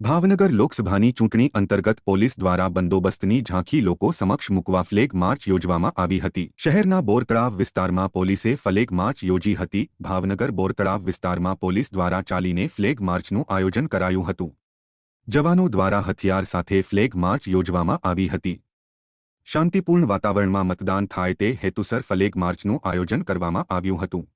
ભાવનગર લોકસભાની ચૂંટણી અંતર્ગત પોલીસ દ્વારા બંદોબસ્તની ઝાંખી લોકો સમક્ષ મૂકવા ફ્લેગ માર્ચ યોજવામાં આવી હતી. શહેરના બોરતળાવ વિસ્તારમાં પોલીસે ફ્લેગ માર્ચ યોજી હતી. ભાવનગર બોરતળાવ વિસ્તારમાં પોલીસ દ્વારા ચાલીને ફ્લેગ માર્ચનું આયોજન કરાયું હતું. જવાનો દ્વારા હથિયાર સાથે ફ્લેગ માર્ચ યોજવામાં આવી હતી. શાંતિપૂર્ણ વાતાવરણમાં મતદાન થાય તે હેતુસર ફ્લેગ માર્ચનું આયોજન કરવામાં આવ્યું હતું.